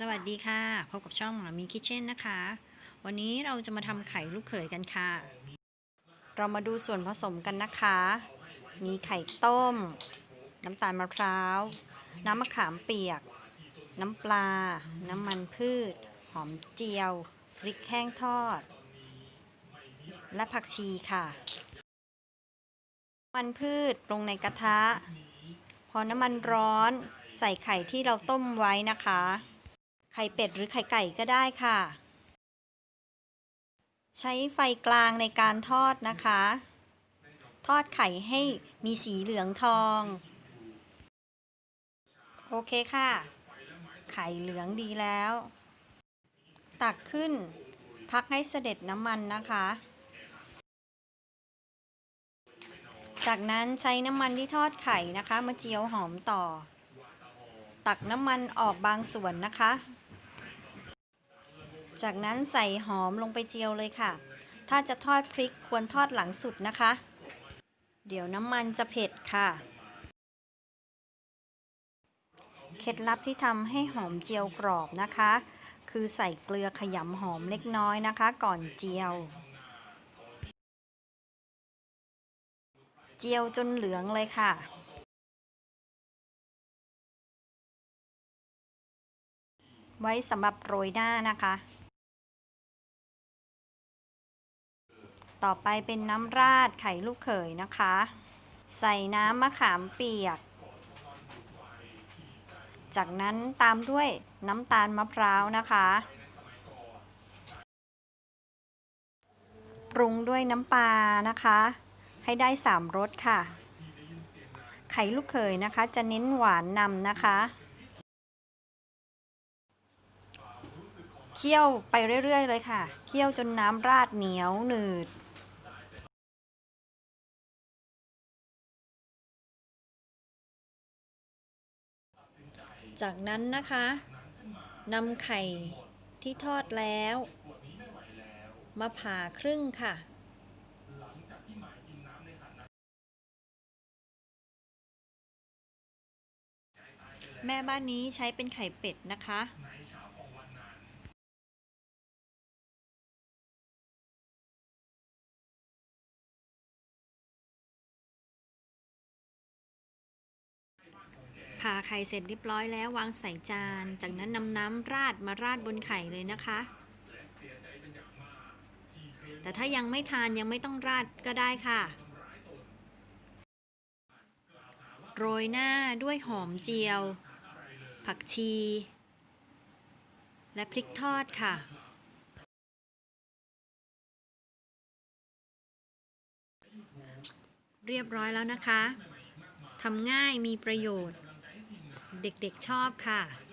สวัสดีค่ะ พบกับช่องหมามีคิทเช่นนะคะ วันนี้เราจะมาทำไข่ลูกเขยกันค่ะ เรามาดูส่วนผสมกันนะคะ มีไข่ต้ม น้ำตาลมะพร้าว น้ำมะขามเปียก น้ำปลา น้ำมันพืช หอมเจียว พริกแห้งทอด และผักชีค่ะน้ำมันพืชลงในกระทะ พอน้ำมันร้อนใส่ไข่ที่เราต้มไว้นะคะ ไข่เป็ดหรือไข่ไก่ก็ได้ค่ะ ใช้ไฟกลางในการทอดนะคะ ทอดไข่ให้มีสีเหลืองทอง โอเคค่ะ ไข่เหลืองดีแล้ว ตักขึ้น พักให้เสด็จน้ำมันนะคะ จากนั้นใช้น้ำมันที่ทอดไข่นะคะ มาเจียวหอมต่อตักน้ำมันออกบางส่วนนะคะ จากนั้นใส่หอมลงไปเจียวเลยค่ะ ถ้าจะทอดพริกควรทอดหลังสุดนะคะ เดี๋ยวน้ำมันจะเผ็ดค่ะ เคล็ดลับที่ทำให้หอมเจียวกรอบนะคะ คือใส่เกลือขยำหอมเล็กน้อยนะคะ ก่อนเจียว เจียวจนเหลืองเลยค่ะไว้สำหรับโรยหน้านะคะ ต่อไปเป็นน้ำราดไข่ลูกเขยนะคะ ใส่น้ำมะขามเปียก จากนั้นตามด้วยน้ำตาลมะพร้าวนะคะ ปรุงด้วยน้ำปลานะคะ ให้ได้สามรสค่ะ ไข่ลูกเขยนะคะ จะเน้นหวานนำนะคะเคี่ยวไปเรื่อย ๆ เลยค่ะ เคี่ยวจนน้ำราดเหนียวหนืด จากนั้นนะคะนำไข่ที่ทอดแล้ว มาผ่าครึ่งค่ะแม่บ้านนี้ใช้เป็นไข่เป็ดนะคะ ผ่าไข่เสร็จเรียบร้อยแล้ววางใส่จาน จากนั้นนำน้ำราดมาราดบนไข่เลยนะคะ แต่ถ้ายังไม่ทานยังไม่ต้องราดก็ได้ค่ะ โรยหน้าด้วยหอมเจียว ผักชี และพริกทอดค่ะเรียบร้อยแล้วนะคะ ทำง่ายมีประโยชน์ เด็กๆชอบค่ะ